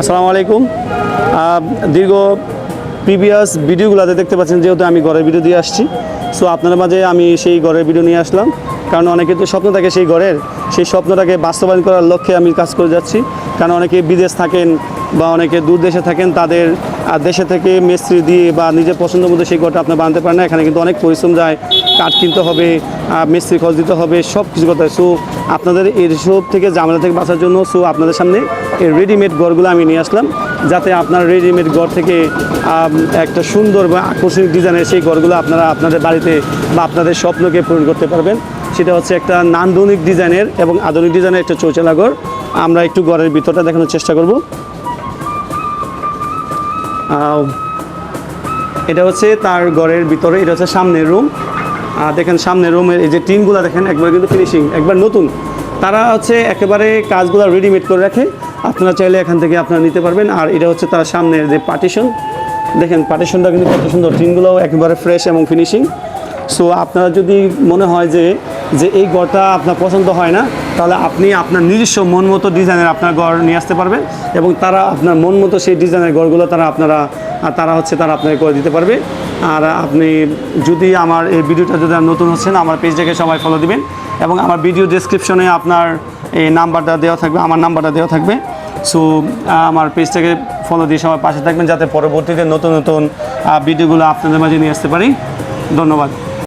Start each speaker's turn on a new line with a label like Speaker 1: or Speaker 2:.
Speaker 1: আসসালামু আলাইকুম। দীর্ঘ প্রিভিয়াস ভিডিওগুলোতে দেখতে পাচ্ছেন যেহেতু আমি ঘরের ভিডিও দিয়ে আসছি। সো আপনার মাঝে আমি সেই ঘরের ভিডিও নিয়ে আসলাম। কারণ অনেকে তো স্বপ্ন থাকে সেই ঘরের, সেই স্বপ্নটাকে বাস্তবায়ন করার লক্ষ্যে আমি কাজ করে যাচ্ছি। কারণ অনেকে বিদেশ থাকেন বা অনেকে দূর দেশে থাকেন, তাদের দেশে থেকে মিস্ত্রি দিয়ে বা নিজের পছন্দ মতো সেই ঘরটা আপনি বানাতে পারেন না। এখানে কিন্তু অনেক পরিশ্রম যায় কাঠ কিনতে হবে মিস্ত্রি খরচ দিতে হবে সব কিছু হয় সো আপনাদের এইসব থেকে ঝামেলা থেকে বাঁচার জন্য সো আপনাদের সামনে এই রেডিমেড ঘরগুলো আমি নিয়ে আসলাম, যাতে আপনার রেডিমেড ঘর থেকে একটা সুন্দর বা আকর্ষণীয় ডিজাইনের সেই ঘরগুলো আপনারা আপনাদের বাড়িতে বা আপনাদের স্বপ্নকে পূরণ করতে পারবেন। সেটা হচ্ছে একটা নান্দনিক ডিজাইনের এবং আধুনিক ডিজাইনের একটা চৌচালা ঘর। আমরা একটু ঘরের ভিতরটা দেখানোর চেষ্টা করব। এটা হচ্ছে তার ঘরের ভিতরে, এটা হচ্ছে সামনের রুম দেখেন সামনে রুমের এই যে টিনগুলো দেখেন, একবার কিন্তু ফিনিশিং একবার নতুন। তারা হচ্ছে একেবারে কাজগুলো রেডিমেড করে রাখে। আপনারা চাইলে এখান থেকে আপনারা নিতে পারবেন। আর এটা হচ্ছে তার সামনের যে পার্টিশন দেখেন পার্টিশনটা কিন্তু কত সুন্দর। টিনগুলোও একেবারে ফ্রেশ এবং ফিনিশিং সো আপনারা যদি মনে হয় যে যে এই ঘরটা আপনার পছন্দ হয় না, তাহলে আপনি আপনার নিজস্ব মন মতো ডিজাইনের আপনার ঘর নিয়ে আসতে পারবেন এবং তারা আপনার মন মতো সেই ডিজাইনের ঘরগুলো তারা আপনারা তারা হচ্ছে তারা আপনাকে করে দিতে পারবে। আর আপনি যদি আমার এই ভিডিওটা যদি নতুন হচ্ছেন, আমার পেজটাকে সবাই ফলো দিবেন এবং আমার ভিডিও ডেসক্রিপশনে আপনার এই নাম্বারটা দেওয়া থাকবে, আমার নাম্বারটা দেওয়া থাকবে। সো আমার পেজটাকে ফলো দিয়ে সবাই পাশে থাকবেন যাতে পরবর্তীতে নতুন নতুন ভিডিওগুলো আপনাদের মাঝে নিয়ে আসতে পারি। ধন্যবাদ।